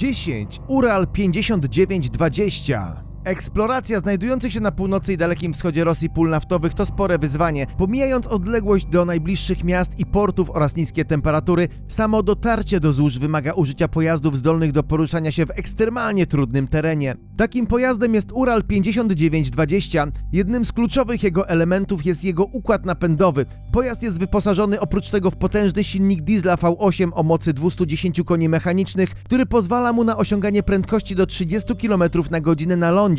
10. Ural 5920. Eksploracja znajdujących się na północy i dalekim wschodzie Rosji pól naftowych to spore wyzwanie. Pomijając odległość do najbliższych miast i portów oraz niskie temperatury, samo dotarcie do złóż wymaga użycia pojazdów zdolnych do poruszania się w ekstremalnie trudnym terenie. Takim pojazdem jest Ural 5920. Jednym z kluczowych jego elementów jest jego układ napędowy. Pojazd jest wyposażony oprócz tego w potężny silnik diesla V8 o mocy 210 koni mechanicznych, który pozwala mu na osiąganie prędkości do 30 km na godzinę na lądzie,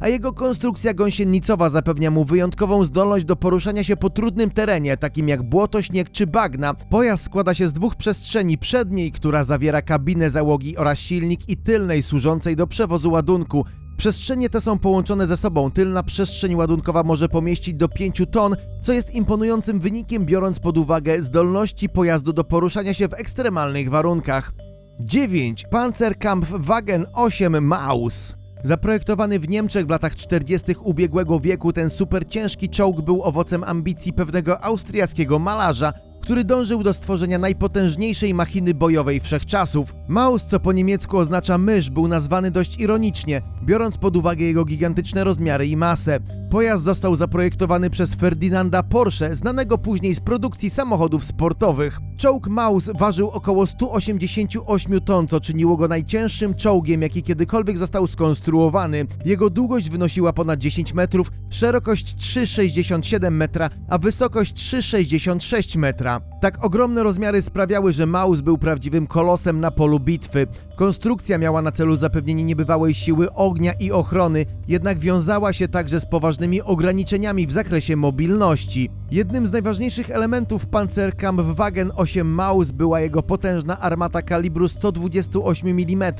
a jego konstrukcja gąsienicowa zapewnia mu wyjątkową zdolność do poruszania się po trudnym terenie, takim jak błoto, śnieg czy bagna. Pojazd składa się z dwóch przestrzeni, przedniej, która zawiera kabinę załogi oraz silnik i tylnej służącej do przewozu ładunku. Przestrzenie te są połączone ze sobą. Tylna przestrzeń ładunkowa może pomieścić do 5 ton, co jest imponującym wynikiem biorąc pod uwagę zdolności pojazdu do poruszania się w ekstremalnych warunkach. 9. Panzerkampfwagen 8 Maus Zaprojektowany w Niemczech w latach 40. ubiegłego wieku, ten superciężki czołg był owocem ambicji pewnego austriackiego malarza, który dążył do stworzenia najpotężniejszej machiny bojowej wszechczasów. Maus, co po niemiecku oznacza mysz, był nazwany dość ironicznie, biorąc pod uwagę jego gigantyczne rozmiary i masę. Pojazd został zaprojektowany przez Ferdynanda Porsche, znanego później z produkcji samochodów sportowych. Czołg Maus ważył około 188 ton, co czyniło go najcięższym czołgiem, jaki kiedykolwiek został skonstruowany. Jego długość wynosiła ponad 10 metrów, szerokość 3,67 metra, a wysokość 3,66 metra. Tak ogromne rozmiary sprawiały, że Maus był prawdziwym kolosem na polu bitwy. Konstrukcja miała na celu zapewnienie niebywałej siły ognia i ochrony, jednak wiązała się także z poważnymi ograniczeniami w zakresie mobilności. Jednym z najważniejszych elementów Panzerkampfwagen 8 Maus była jego potężna armata kalibru 128 mm,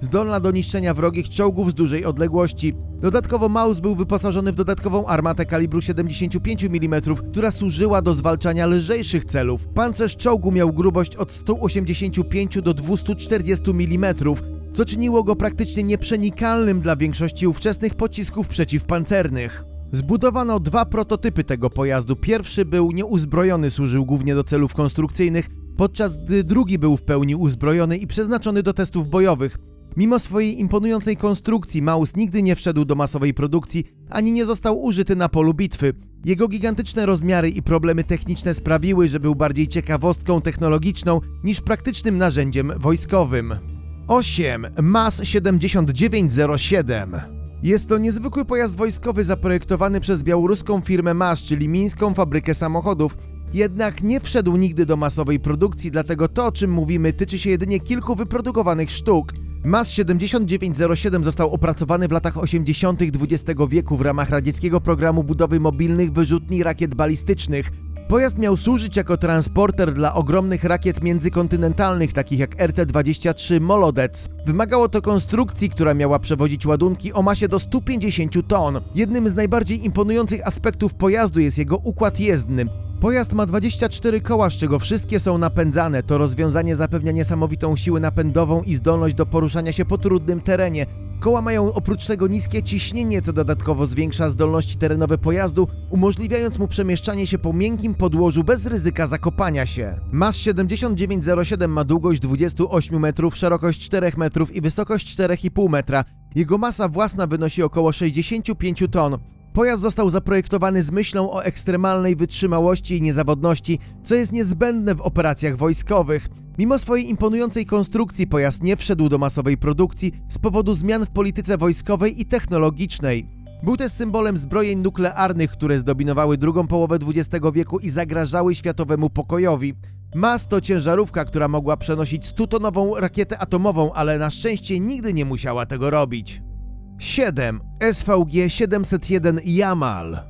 zdolna do niszczenia wrogich czołgów z dużej odległości. Dodatkowo Maus był wyposażony w dodatkową armatę kalibru 75 mm, która służyła do zwalczania lżejszych celów. Pancerz czołgu miał grubość od 185 do 240 mm, co czyniło go praktycznie nieprzenikalnym dla większości ówczesnych pocisków przeciwpancernych. Zbudowano dwa prototypy tego pojazdu. Pierwszy był nieuzbrojony, służył głównie do celów konstrukcyjnych, podczas gdy drugi był w pełni uzbrojony i przeznaczony do testów bojowych. Mimo swojej imponującej konstrukcji, Maus nigdy nie wszedł do masowej produkcji, ani nie został użyty na polu bitwy. Jego gigantyczne rozmiary i problemy techniczne sprawiły, że był bardziej ciekawostką technologiczną niż praktycznym narzędziem wojskowym. 8. MAS 7907 jest to niezwykły pojazd wojskowy zaprojektowany przez białoruską firmę MAS, czyli Mińską Fabrykę Samochodów. Jednak nie wszedł nigdy do masowej produkcji, dlatego to, o czym mówimy, tyczy się jedynie kilku wyprodukowanych sztuk. MAS 7907 został opracowany w latach 80. XX wieku w ramach radzieckiego programu budowy mobilnych wyrzutni rakiet balistycznych. Pojazd miał służyć jako transporter dla ogromnych rakiet międzykontynentalnych, takich jak RT-23 Molodec. Wymagało to konstrukcji, która miała przewozić ładunki o masie do 150 ton. Jednym z najbardziej imponujących aspektów pojazdu jest jego układ jezdny. Pojazd ma 24 koła, z czego wszystkie są napędzane. To rozwiązanie zapewnia niesamowitą siłę napędową i zdolność do poruszania się po trudnym terenie. Koła mają oprócz tego niskie ciśnienie, co dodatkowo zwiększa zdolności terenowe pojazdu, umożliwiając mu przemieszczanie się po miękkim podłożu bez ryzyka zakopania się. MAS 7907 ma długość 28 metrów, szerokość 4 metrów i wysokość 4,5 metra. Jego masa własna wynosi około 65 ton. Pojazd został zaprojektowany z myślą o ekstremalnej wytrzymałości i niezawodności, co jest niezbędne w operacjach wojskowych. Mimo swojej imponującej konstrukcji pojazd nie wszedł do masowej produkcji z powodu zmian w polityce wojskowej i technologicznej. Był też symbolem zbrojeń nuklearnych, które zdominowały drugą połowę XX wieku i zagrażały światowemu pokojowi. MAS to ciężarówka, która mogła przenosić 100-tonową rakietę atomową, ale na szczęście nigdy nie musiała tego robić. 7. SVG 701 Yamal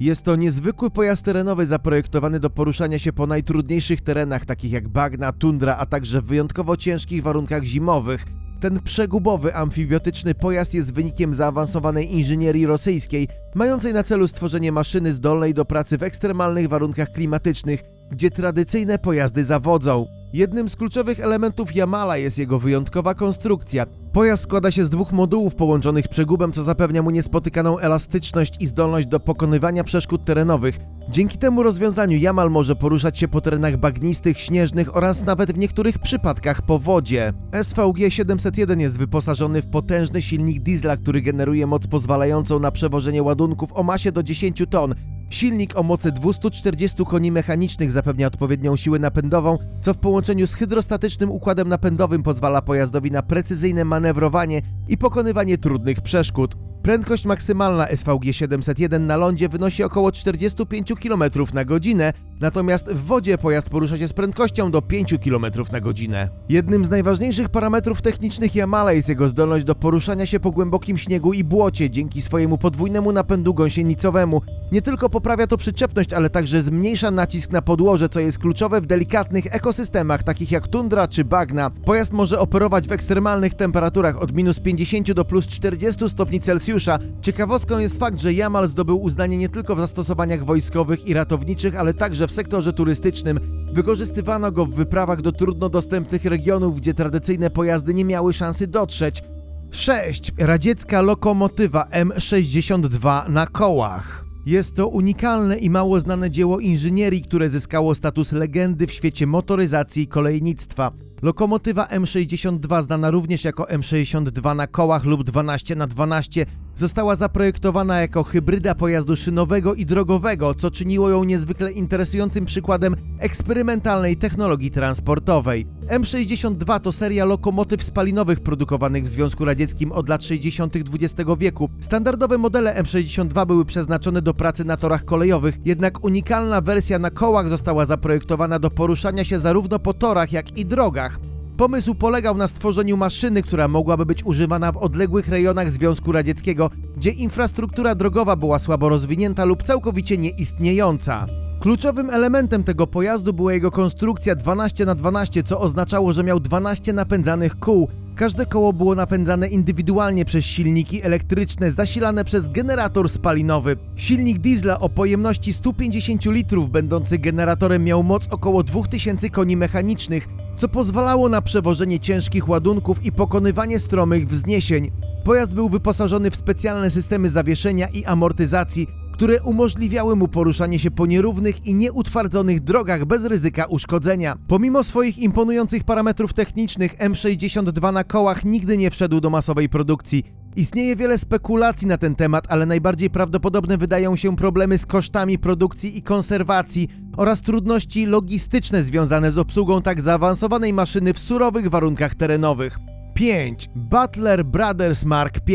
jest to niezwykły pojazd terenowy zaprojektowany do poruszania się po najtrudniejszych terenach, takich jak bagna, tundra, a także w wyjątkowo ciężkich warunkach zimowych. Ten przegubowy, amfibiotyczny pojazd jest wynikiem zaawansowanej inżynierii rosyjskiej, mającej na celu stworzenie maszyny zdolnej do pracy w ekstremalnych warunkach klimatycznych, gdzie tradycyjne pojazdy zawodzą. Jednym z kluczowych elementów Yamala jest jego wyjątkowa konstrukcja. Pojazd składa się z dwóch modułów połączonych przegubem, co zapewnia mu niespotykaną elastyczność i zdolność do pokonywania przeszkód terenowych. Dzięki temu rozwiązaniu Yamal może poruszać się po terenach bagnistych, śnieżnych oraz nawet w niektórych przypadkach po wodzie. SVG 701 jest wyposażony w potężny silnik diesla, który generuje moc pozwalającą na przewożenie ładunków o masie do 10 ton. Silnik o mocy 240 koni mechanicznych zapewnia odpowiednią siłę napędową, co w połączeniu z hydrostatycznym układem napędowym pozwala pojazdowi na precyzyjne manewrowanie i pokonywanie trudnych przeszkód. Prędkość maksymalna SVG 701 na lądzie wynosi około 45 km na godzinę, natomiast w wodzie pojazd porusza się z prędkością do 5 km na godzinę. Jednym z najważniejszych parametrów technicznych Yamala jest jego zdolność do poruszania się po głębokim śniegu i błocie dzięki swojemu podwójnemu napędu gąsienicowemu. Nie tylko poprawia to przyczepność, ale także zmniejsza nacisk na podłoże, co jest kluczowe w delikatnych ekosystemach takich jak tundra czy bagna. Pojazd może operować w ekstremalnych temperaturach od minus 50 do plus 40 stopni Celsjusza. Ciekawostką jest fakt, że Yamal zdobył uznanie nie tylko w zastosowaniach wojskowych i ratowniczych, ale także w sektorze turystycznym. Wykorzystywano go w wyprawach do trudno dostępnych regionów, gdzie tradycyjne pojazdy nie miały szansy dotrzeć. 6. Radziecka lokomotywa M62 na kołach. Jest to unikalne i mało znane dzieło inżynierii, które zyskało status legendy w świecie motoryzacji i kolejnictwa. Lokomotywa M62, znana również jako M62 na kołach lub 12 na 12, została zaprojektowana jako hybryda pojazdu szynowego i drogowego, co czyniło ją niezwykle interesującym przykładem eksperymentalnej technologii transportowej. M62 to seria lokomotyw spalinowych produkowanych w Związku Radzieckim od lat 60. XX wieku. Standardowe modele M62 były przeznaczone do pracy na torach kolejowych, jednak unikalna wersja na kołach została zaprojektowana do poruszania się zarówno po torach, jak i drogach. Pomysł polegał na stworzeniu maszyny, która mogłaby być używana w odległych rejonach Związku Radzieckiego, gdzie infrastruktura drogowa była słabo rozwinięta lub całkowicie nieistniejąca. Kluczowym elementem tego pojazdu była jego konstrukcja 12 na 12, co oznaczało, że miał 12 napędzanych kół. Każde koło było napędzane indywidualnie przez silniki elektryczne zasilane przez generator spalinowy. Silnik diesla o pojemności 150 litrów, będący generatorem, miał moc około 2000 koni mechanicznych, co pozwalało na przewożenie ciężkich ładunków i pokonywanie stromych wzniesień. Pojazd był wyposażony w specjalne systemy zawieszenia i amortyzacji, które umożliwiały mu poruszanie się po nierównych i nieutwardzonych drogach bez ryzyka uszkodzenia. Pomimo swoich imponujących parametrów technicznych, M62 na kołach nigdy nie wszedł do masowej produkcji. Istnieje wiele spekulacji na ten temat, ale najbardziej prawdopodobne wydają się problemy z kosztami produkcji i konserwacji oraz trudności logistyczne związane z obsługą tak zaawansowanej maszyny w surowych warunkach terenowych. 5. Butler Brothers Mark V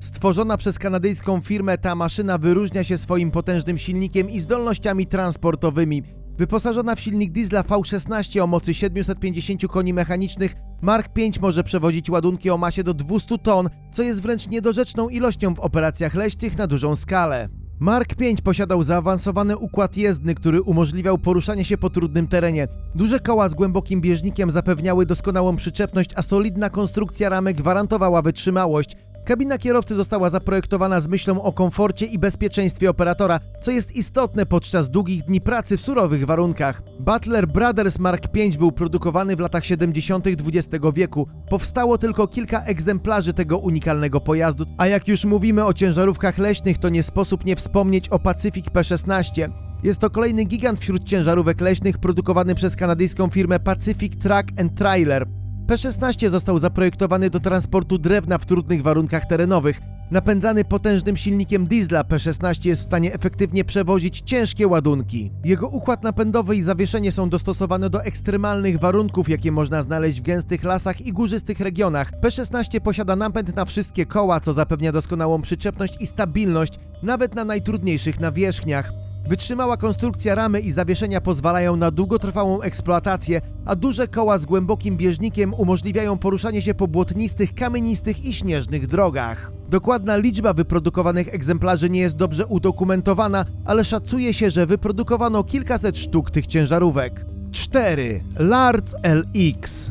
Stworzona przez kanadyjską firmę, ta maszyna wyróżnia się swoim potężnym silnikiem i zdolnościami transportowymi. Wyposażona w silnik diesla V16 o mocy 750 koni mechanicznych, Mark V może przewozić ładunki o masie do 200 ton, co jest wręcz niedorzeczną ilością w operacjach leśnych na dużą skalę. Mark V posiadał zaawansowany układ jezdny, który umożliwiał poruszanie się po trudnym terenie. Duże koła z głębokim bieżnikiem zapewniały doskonałą przyczepność, a solidna konstrukcja ramek gwarantowała wytrzymałość. Kabina kierowcy została zaprojektowana z myślą o komforcie i bezpieczeństwie operatora, co jest istotne podczas długich dni pracy w surowych warunkach. Butler Brothers Mark V był produkowany w latach 70. XX wieku. Powstało tylko kilka egzemplarzy tego unikalnego pojazdu, a jak już mówimy o ciężarówkach leśnych, to nie sposób nie wspomnieć o Pacific P16. Jest to kolejny gigant wśród ciężarówek leśnych produkowany przez kanadyjską firmę Pacific Truck and Trailer. P16 został zaprojektowany do transportu drewna w trudnych warunkach terenowych. Napędzany potężnym silnikiem diesla, P16 jest w stanie efektywnie przewozić ciężkie ładunki. Jego układ napędowy i zawieszenie są dostosowane do ekstremalnych warunków, jakie można znaleźć w gęstych lasach i górzystych regionach. P16 posiada napęd na wszystkie koła, co zapewnia doskonałą przyczepność i stabilność, nawet na najtrudniejszych nawierzchniach. Wytrzymała konstrukcja ramy i zawieszenia pozwalają na długotrwałą eksploatację, a duże koła z głębokim bieżnikiem umożliwiają poruszanie się po błotnistych, kamienistych i śnieżnych drogach. Dokładna liczba wyprodukowanych egzemplarzy nie jest dobrze udokumentowana, ale szacuje się, że wyprodukowano kilkaset sztuk tych ciężarówek. 4. Larz LX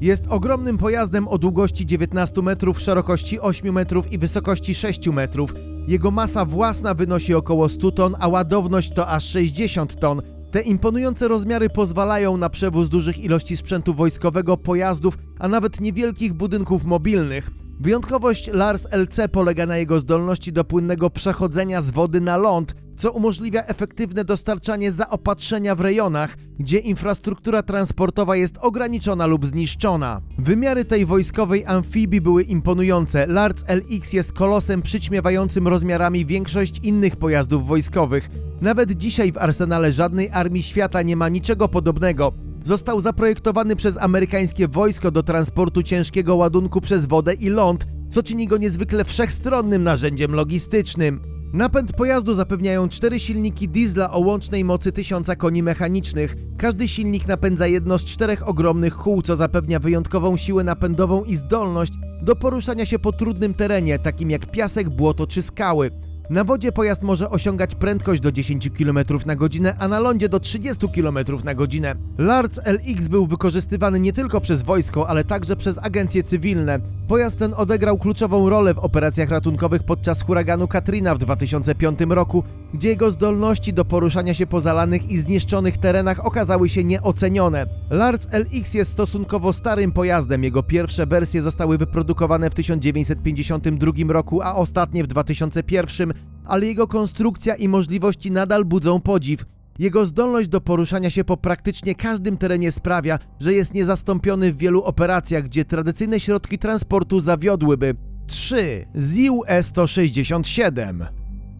jest ogromnym pojazdem o długości 19 metrów, szerokości 8 metrów i wysokości 6 metrów. Jego masa własna wynosi około 100 ton, a ładowność to aż 60 ton. Te imponujące rozmiary pozwalają na przewóz dużych ilości sprzętu wojskowego, pojazdów, a nawet niewielkich budynków mobilnych. Wyjątkowość Lars LC polega na jego zdolności do płynnego przechodzenia z wody na ląd, co umożliwia efektywne dostarczanie zaopatrzenia w rejonach, gdzie infrastruktura transportowa jest ograniczona lub zniszczona. Wymiary tej wojskowej amfibii były imponujące. Lars LX jest kolosem przyćmiewającym rozmiarami większość innych pojazdów wojskowych. Nawet dzisiaj w arsenale żadnej armii świata nie ma niczego podobnego. Został zaprojektowany przez amerykańskie wojsko do transportu ciężkiego ładunku przez wodę i ląd, co czyni go niezwykle wszechstronnym narzędziem logistycznym. Napęd pojazdu zapewniają cztery silniki diesla o łącznej mocy 1000 koni mechanicznych. Każdy silnik napędza jedno z czterech ogromnych kół, co zapewnia wyjątkową siłę napędową i zdolność do poruszania się po trudnym terenie, takim jak piasek, błoto czy skały. Na wodzie pojazd może osiągać prędkość do 10 km na godzinę, a na lądzie do 30 km na godzinę. Lars LX był wykorzystywany nie tylko przez wojsko, ale także przez agencje cywilne. Pojazd ten odegrał kluczową rolę w operacjach ratunkowych podczas huraganu Katrina w 2005 roku, gdzie jego zdolności do poruszania się po zalanych i zniszczonych terenach okazały się nieocenione. Lars LX jest stosunkowo starym pojazdem, jego pierwsze wersje zostały wyprodukowane w 1952 roku, a ostatnie w 2001, ale jego konstrukcja i możliwości nadal budzą podziw. Jego zdolność do poruszania się po praktycznie każdym terenie sprawia, że jest niezastąpiony w wielu operacjach, gdzie tradycyjne środki transportu zawiodłyby. 3. ZIU E-167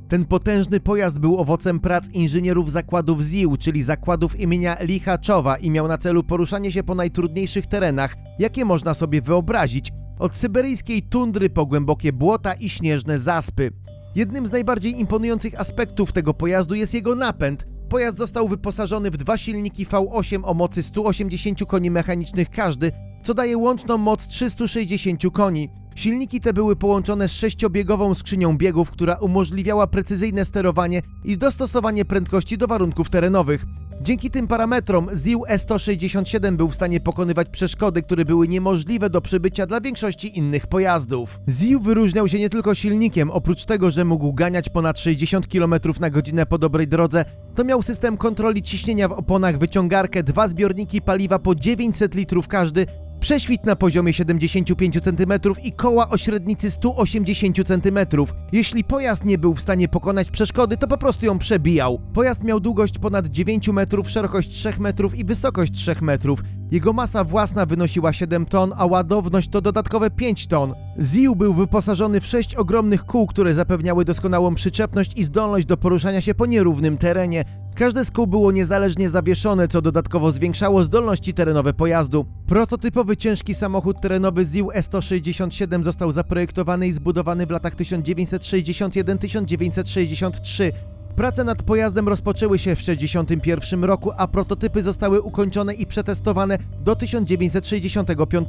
ten potężny pojazd był owocem prac inżynierów zakładów ZIU, czyli zakładów imienia Lichaczowa i miał na celu poruszanie się po najtrudniejszych terenach, jakie można sobie wyobrazić, od syberyjskiej tundry po głębokie błota i śnieżne zaspy. Jednym z najbardziej imponujących aspektów tego pojazdu jest jego napęd. Pojazd został wyposażony w dwa silniki V8 o mocy 180 koni mechanicznych każdy, co daje łączną moc 360 koni. Silniki te były połączone z sześciobiegową skrzynią biegów, która umożliwiała precyzyjne sterowanie i dostosowanie prędkości do warunków terenowych. Dzięki tym parametrom ZIU E167 był w stanie pokonywać przeszkody, które były niemożliwe do przebycia dla większości innych pojazdów. ZIU wyróżniał się nie tylko silnikiem, oprócz tego, że mógł ganiać ponad 60 km na godzinę po dobrej drodze, to miał system kontroli ciśnienia w oponach, wyciągarkę, dwa zbiorniki paliwa po 900 litrów każdy, prześwit na poziomie 75 cm i koła o średnicy 180 cm. Jeśli pojazd nie był w stanie pokonać przeszkody, to po prostu ją przebijał. Pojazd miał długość ponad 9 metrów, szerokość 3 metrów i wysokość 3 metrów. Jego masa własna wynosiła 7 ton, a ładowność to dodatkowe 5 ton. ZIU był wyposażony w 6 ogromnych kół, które zapewniały doskonałą przyczepność i zdolność do poruszania się po nierównym terenie. Każde z kół było niezależnie zawieszone, co dodatkowo zwiększało zdolności terenowe pojazdu. Prototypowy ciężki samochód terenowy ZIU E167 został zaprojektowany i zbudowany w latach 1961-1963. Prace nad pojazdem rozpoczęły się w 1961 roku, a prototypy zostały ukończone i przetestowane do 1965.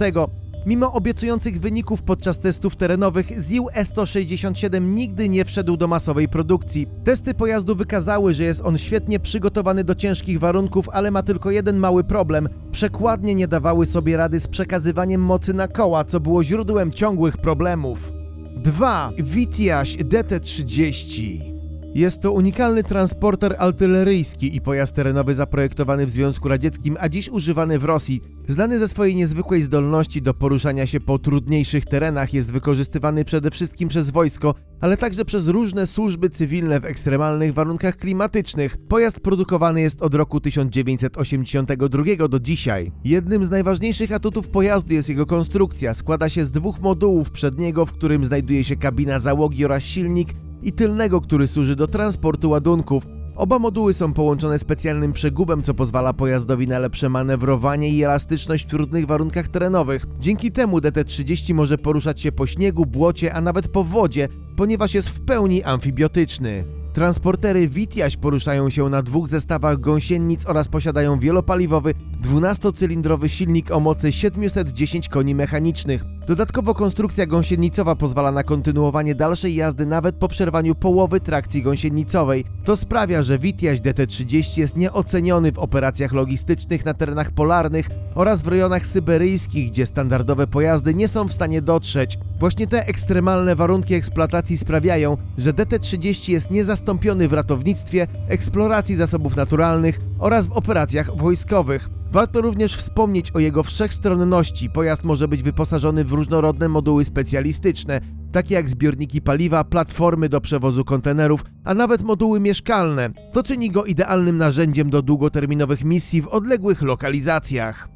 Mimo obiecujących wyników podczas testów terenowych, ZIU E167 nigdy nie wszedł do masowej produkcji. Testy pojazdu wykazały, że jest on świetnie przygotowany do ciężkich warunków, ale ma tylko jeden mały problem. Przekładnie nie dawały sobie rady z przekazywaniem mocy na koła, co było źródłem ciągłych problemów. 2. Witiaś DT30 jest to unikalny transporter artyleryjski i pojazd terenowy zaprojektowany w Związku Radzieckim, a dziś używany w Rosji. Znany ze swojej niezwykłej zdolności do poruszania się po trudniejszych terenach, jest wykorzystywany przede wszystkim przez wojsko, ale także przez różne służby cywilne w ekstremalnych warunkach klimatycznych. Pojazd produkowany jest od roku 1982 do dzisiaj. Jednym z najważniejszych atutów pojazdu jest jego konstrukcja. Składa się z dwóch modułów przedniego, w którym znajduje się kabina załogi oraz silnik, i tylnego, który służy do transportu ładunków. Oba moduły są połączone specjalnym przegubem, co pozwala pojazdowi na lepsze manewrowanie i elastyczność w trudnych warunkach terenowych. Dzięki temu DT-30 może poruszać się po śniegu, błocie, a nawet po wodzie, ponieważ jest w pełni amfibiotyczny. Transportery Witiaś poruszają się na dwóch zestawach gąsienic oraz posiadają wielopaliwowy, 12-cylindrowy silnik o mocy 710 koni mechanicznych. Dodatkowo konstrukcja gąsienicowa pozwala na kontynuowanie dalszej jazdy nawet po przerwaniu połowy trakcji gąsienicowej. To sprawia, że Witiaś DT30 jest nieoceniony w operacjach logistycznych na terenach polarnych oraz w rejonach syberyjskich, gdzie standardowe pojazdy nie są w stanie dotrzeć. Właśnie te ekstremalne warunki eksploatacji sprawiają, że DT30 jest niezastąpiony w ratownictwie, eksploracji zasobów naturalnych oraz w operacjach wojskowych. Warto również wspomnieć o jego wszechstronności. Pojazd może być wyposażony w różnorodne moduły specjalistyczne, takie jak zbiorniki paliwa, platformy do przewozu kontenerów, a nawet moduły mieszkalne. To czyni go idealnym narzędziem do długoterminowych misji w odległych lokalizacjach.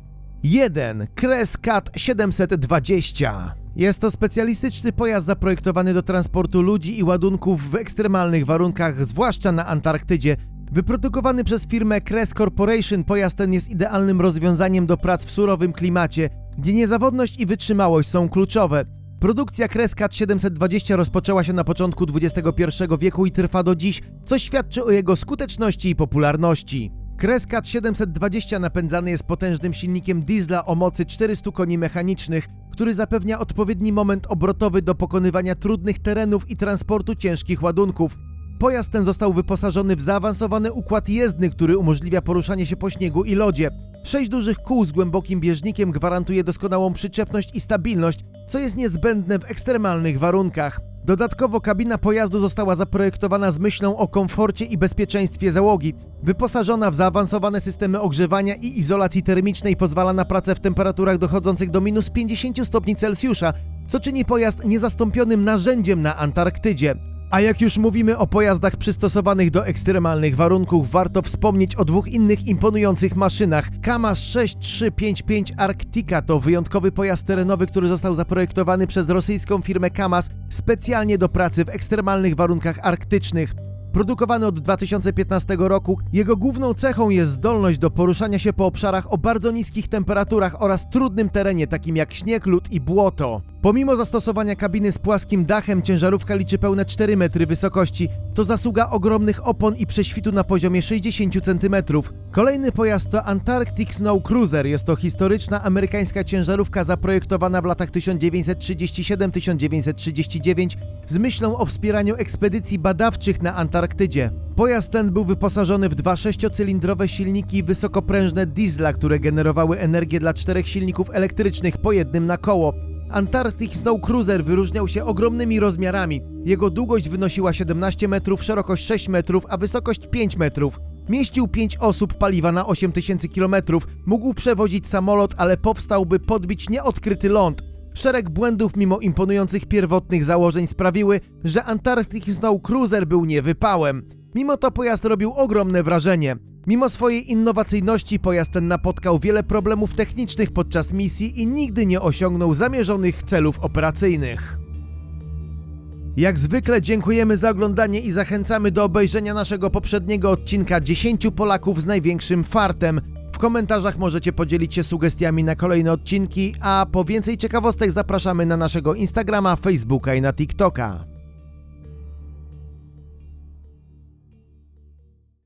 1. Crescat 720 jest to specjalistyczny pojazd zaprojektowany do transportu ludzi i ładunków w ekstremalnych warunkach, zwłaszcza na Antarktydzie. Wyprodukowany przez firmę Crest Corporation, pojazd ten jest idealnym rozwiązaniem do prac w surowym klimacie, gdzie niezawodność i wytrzymałość są kluczowe. Produkcja Crescat 720 rozpoczęła się na początku XXI wieku i trwa do dziś, co świadczy o jego skuteczności i popularności. Crescat 720 napędzany jest potężnym silnikiem diesla o mocy 400 koni mechanicznych, który zapewnia odpowiedni moment obrotowy do pokonywania trudnych terenów i transportu ciężkich ładunków. Pojazd ten został wyposażony w zaawansowany układ jezdny, który umożliwia poruszanie się po śniegu i lodzie. Sześć dużych kół z głębokim bieżnikiem gwarantuje doskonałą przyczepność i stabilność, co jest niezbędne w ekstremalnych warunkach. Dodatkowo kabina pojazdu została zaprojektowana z myślą o komforcie i bezpieczeństwie załogi. Wyposażona w zaawansowane systemy ogrzewania i izolacji termicznej pozwala na pracę w temperaturach dochodzących do minus 50 stopni Celsjusza, co czyni pojazd niezastąpionym narzędziem na Antarktydzie. A jak już mówimy o pojazdach przystosowanych do ekstremalnych warunków, warto wspomnieć o dwóch innych imponujących maszynach. KAMAZ 6355 Arctica to wyjątkowy pojazd terenowy, który został zaprojektowany przez rosyjską firmę KAMAZ specjalnie do pracy w ekstremalnych warunkach arktycznych. Produkowany od 2015 roku, jego główną cechą jest zdolność do poruszania się po obszarach o bardzo niskich temperaturach oraz trudnym terenie, takim jak śnieg, lód i błoto. Pomimo zastosowania kabiny z płaskim dachem, ciężarówka liczy pełne 4 metry wysokości. To zasługa ogromnych opon i prześwitu na poziomie 60 cm. Kolejny pojazd to Antarctic Snow Cruiser. Jest to historyczna amerykańska ciężarówka zaprojektowana w latach 1937-1939 z myślą o wspieraniu ekspedycji badawczych na Antarktydzie. Pojazd ten był wyposażony w dwa sześciocylindrowe silniki wysokoprężne diesla, które generowały energię dla czterech silników elektrycznych po jednym na koło. Antarctic Snow Cruiser wyróżniał się ogromnymi rozmiarami. Jego długość wynosiła 17 metrów, szerokość 6 metrów, a wysokość 5 metrów. Mieścił 5 osób, paliwa na 8000 km, mógł przewozić samolot, ale powstał, by podbić nieodkryty ląd. Szereg błędów mimo imponujących pierwotnych założeń sprawiły, że Antarctic Snow Cruiser był niewypałem. Mimo to pojazd robił ogromne wrażenie. Mimo swojej innowacyjności pojazd ten napotkał wiele problemów technicznych podczas misji i nigdy nie osiągnął zamierzonych celów operacyjnych. Jak zwykle dziękujemy za oglądanie i zachęcamy do obejrzenia naszego poprzedniego odcinka 10 Polaków z największym fartem. W komentarzach możecie podzielić się sugestiami na kolejne odcinki, a po więcej ciekawostek zapraszamy na naszego Instagrama, Facebooka i na TikToka.